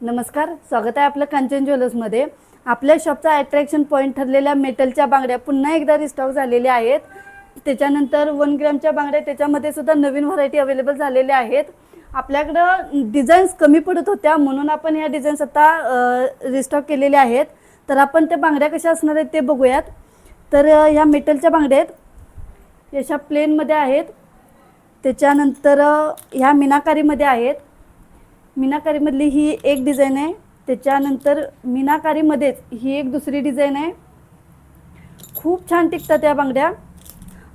नमस्कार स्वागत आहे आपलं कांचन ज्वेलर्समध्ये आपल्या शॉपचा अट्रॅक्शन पॉईंट ठरलेल्या मेटलच्या बांगड्या पुन्हा एकदा रिस्टॉक झालेल्या आहेत. त्याच्यानंतर वन ग्रॅमच्या बांगड्या त्याच्यामध्ये सुद्धा नवीन व्हरायटी अवेलेबल झालेल्या आहेत. आपल्याकडं डिझाईन्स कमी पडत होत्या म्हणून आपण ह्या डिझाईन्स आता रिस्टॉक केलेल्या आहेत. तर आपण त्या बांगड्या कशा असणार आहेत ते बघूयात. तर ह्या मेटलच्या बांगड्या आहेत. याच्या प्लेनमध्ये आहेत. त्याच्यानंतर ह्या मीनाकारीमध्ये आहेत. मीनाकारीमधली ही एक डिझाईन आहे. त्याच्यानंतर मीनाकारीमध्येच ही एक दुसरी डिझाईन आहे. खूप छान टिकतात या बांगड्या.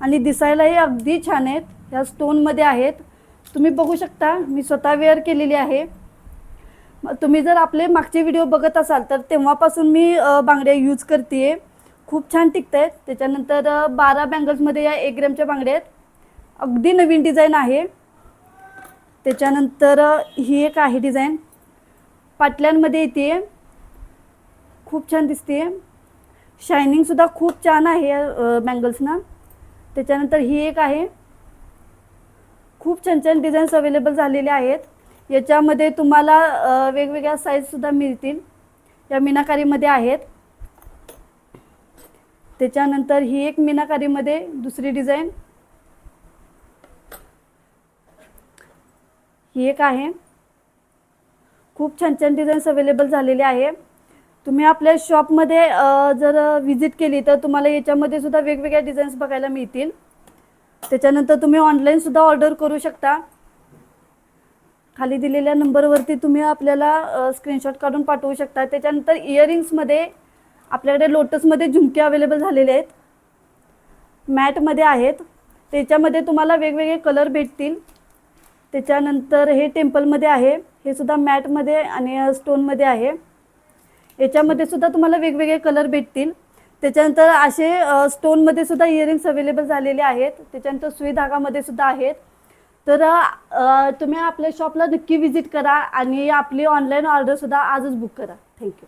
आणि दिसायलाही अगदी छान आहेत. ह्या स्टोनमध्ये आहेत. तुम्ही बघू शकता मी स्वतः वेअर केलेली आहे. मग तुम्ही जर आपले मागचे व्हिडिओ बघत असाल तर तेव्हापासून मी बांगड्या यूज करते खूप छान टिकत आहेत त्याच्यानंतर बारा बँगल्समध्ये या एक ग्रॅमच्या बांगड्या आहेत. अगदी नवीन डिझाईन आहे. त्याच्यानंतर ही एक आहे डिझाईन. पाटल्यांमध्ये येते. खूप छान दिसते. शायनिंगसुद्धा खूप छान आहे बँगल्सना. त्याच्यानंतर ही एक आहे. खूप छान छान डिझाईन्स अवेलेबल झालेले आहेत. याच्यामध्ये तुम्हाला वेगवेगळ्या साईजसुद्धा मिळतील. या मीनाकारीमध्ये आहेत. त्याच्यानंतर ही एक मीनाकारीमध्ये दुसरी डिझाईन. ही एक आहे. खूप छान छान डिझाईन्स अवेलेबल झालेले आहे. तुम्ही आपल्या शॉपमध्ये जर विजिट केली तर तुम्हाला याच्यामध्ये सुद्धा वेगवेगळ्या डिझाईन्स बघायला मिळतील. त्याच्यानंतर तुम्ही ऑनलाईनसुद्धा ऑर्डर करू शकता. खाली दिलेल्या नंबरवरती तुम्ही आपल्याला स्क्रीनशॉट काढून पाठवू शकता. त्याच्यानंतर इयरिंग्समध्ये आपल्याकडे लोटसमध्ये झुमके अवेलेबल झालेले आहेत. मॅटमध्ये आहेत. त्याच्यामध्ये तुम्हाला वेगवेगळे कलर भेटतील. त्याच्यानंतर हे टेम्पलमध्ये आहे. हे सुद्धा मॅटमध्ये आणि स्टोनमध्ये आहे. याच्यामध्ये सुद्धा तुम्हाला वेगवेगळे कलर भेटतील. त्याच्यानंतर असे स्टोनमध्ये सुद्धा इयरिंग्स अवेलेबल झालेले आहेत. त्याच्यानंतर सुई धागामध्ये सुद्धा आहेत. तर तुम्ही आपल्या शॉपला नक्की विजिट करा आणि आपली ऑनलाईन ऑर्डरसुद्धा आजच बुक करा. थँक्यू